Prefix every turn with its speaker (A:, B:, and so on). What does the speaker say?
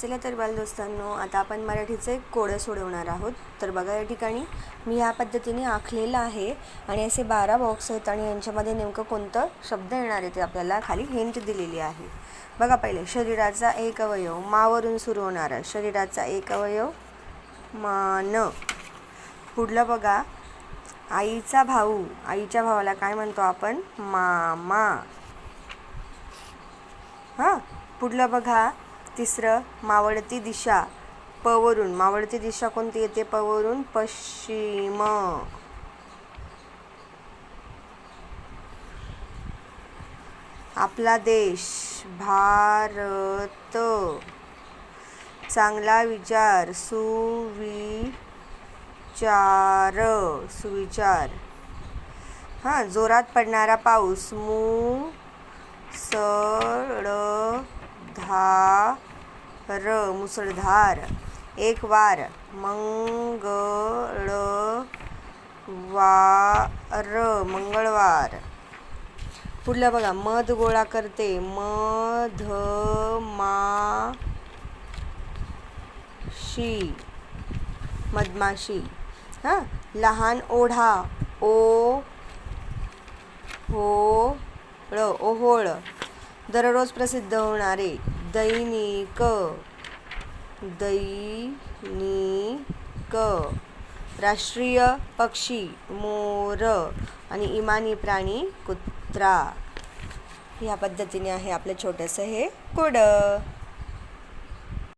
A: चला तर बालदोस्तांनो आता आपण मराठीचे कोडं सोडवणार आहोत. तर बघा या ठिकाणी मी ह्या पद्धतीने आखलेलं आहे आणि असे बारा बॉक्स आहेत आणि यांच्यामध्ये नेमकं कोणतं शब्द येणार आहे ते आपल्याला खाली हिंट दिलेली आहे. बघा पहिले शरीराचा एक अवयव मावरून सुरू होणारा शरीराचा एक अवयव मान. पुढलं बघा आईचा भाऊ आईच्या भावाला काय म्हणतो आपण? मामा. हां पुढलं बघा तिसरं मावळती दिशा पवरून. मावळती दिशा कोणती येते? पवरून पश्चिम. आपला देश भारत. चांगला विचार सुविचार. सुविचार. हां जोरात पडणारा पाऊस मू सळ धा र मुसळधार. एक वार मंगळ वार मंगळवार. पुढलं बघा मध गोळा करते. मध मा शी. मधमाशी. हां? लहान ओढा. ओ हो ओहोळ. दररोज प्रसिद्ध होणारे दैनिक दैनिक राष्ट्रीय पक्षी मोर आणि इमानी प्राणी कुत्रा. ह्या पद्धतीने आहे आपलं छोटंसं हे कोडं.